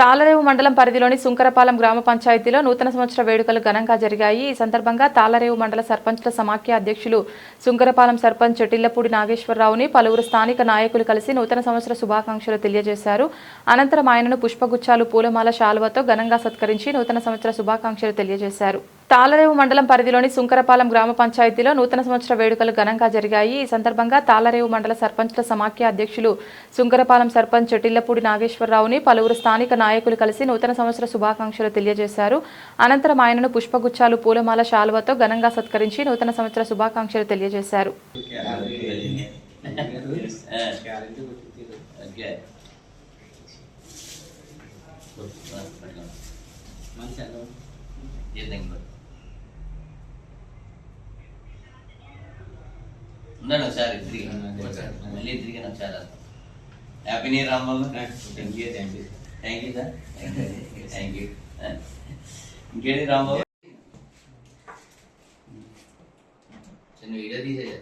తాలరేవు మండలం పరిధిలోని సుంకరపాలెం గ్రామ పంచాయతీలో నూతన సంవత్సర వేడుకలు ఘనంగా జరిగాయి. ఈ సందర్భంగా తాళరేవు మండల సర్పంచ్ల సమాఖ్య అధ్యక్షులు సుంకరపాలెం సర్పంచ్ చెటిల్లపూడి నాగేశ్వరరావుని పలువురు స్థానిక నాయకులు కలిసి నూతన సంవత్సర శుభాకాంక్షలు తెలియజేశారు. అనంతరం ఆయనను పుష్పగుచ్చాలు పూలమాల శాలువతో ఘనంగా సత్కరించి నూతన సంవత్సర శుభాకాంక్షలు తెలియజేశారు. తాలరేవు మండలం పరిధిలోని సుంకరపాలెం గ్రామ పంచాయతీలో నూతన సంవత్సర వేడుకలు ఘనంగా జరిగాయి. ఈ సందర్భంగా తాళరేవు మండల సర్పంచ్ల సమాఖ్య అధ్యక్షులు సుంకరపాలెం సర్పంచ్ చెటిల్లపూడి నాగేశ్వరరావుని పలువురు స్థానిక నాయకులు కలిసి నూతన సంవత్సర శుభాకాంక్షలు తెలియజేశారు. అనంతరం ఆయనను పుష్పగుచ్చాలు పూలమాల శాలువతో ఘనంగా సత్కరించి నూతన సంవత్సర శుభాకాంక్షలు తెలియజేశారు. ఓకే ఉన్నాడు ఒకసారి తిరిగి మళ్ళీ తిరిగి ఒకసారి happy new year Rammallu thank you thank you thank you sir thank you ఇంకేంటి రాంబాబు చిన్న వీడియో తీసేయా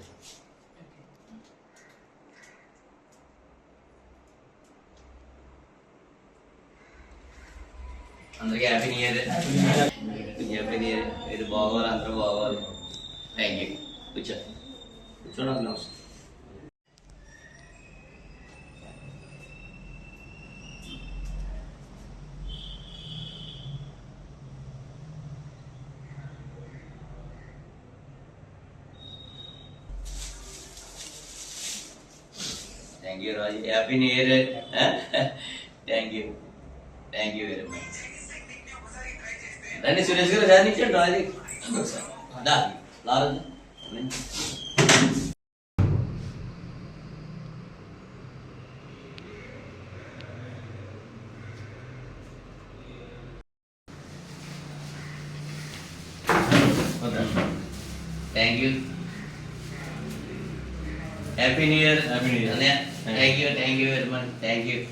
అందరికీ happy new year happy new year మీరు బాగోవాలి అందరూ బాగోవాలి థ్యాంక్ యూ కూర్చో కూర్చోండి నమస్తే thank you Raju happy new year thank you thank you very much రండి సురేష్ గారు రానిచ్చండి రాజు దా లారదు Thank you. Happy New Year. Happy New Year. Thank you, thank you, everyone. Thank you.